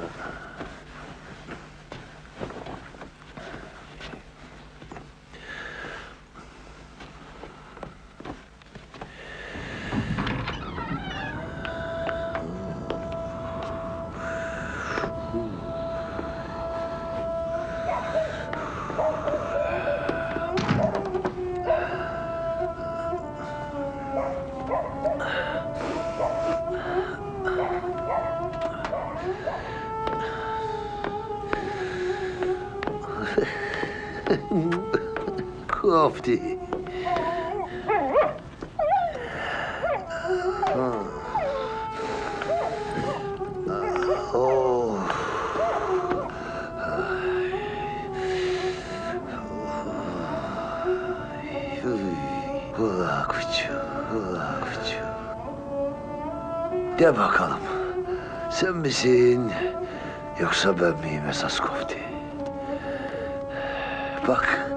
Okay. Kofti. De bakalım. Sen misin yoksa ben miyim esas kofti? Bak,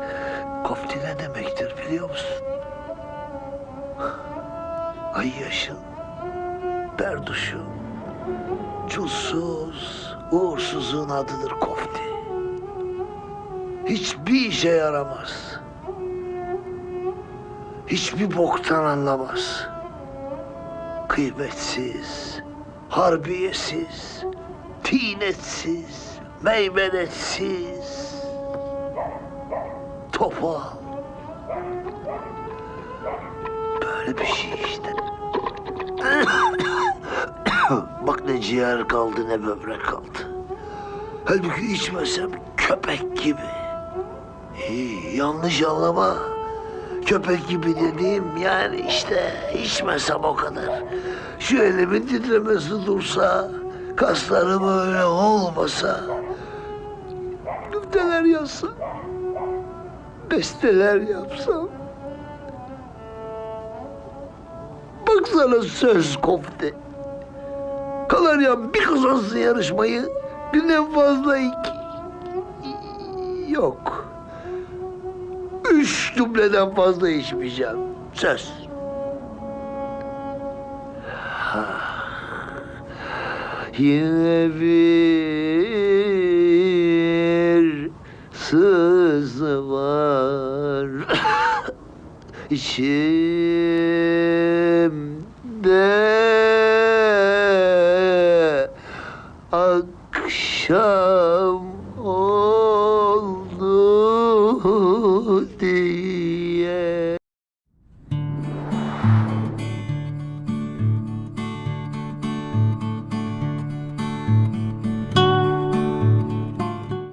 kofti ne demektir biliyor musun? Ay yaşın, berduşun, çulsuz, uğursuzun adıdır kofti. Hiçbir işe yaramaz. Hiçbir boktan anlamaz. Kıymetsiz, harbiyesiz, tinetsiz, meymenetsiz. Topal. Böyle bir şey işte. Bak ne ciğer kaldı ne böbrek kaldı. Halbuki içmesem köpek gibi. İyi, yanlış anlama. Köpek gibi dediğim yani işte içmesem o kadar. Şu elimin titremesi dursa, kaslarım öyle olmasa. Müfteler yazsa, besteler yapsam. Baksana söz kofte. Kalaryam bir kazansın yarışmayı, birden fazla iki. Yok. Üç dubleden fazla içmeyeceğim. Söz. Yine bir sızı var. İçimde akşam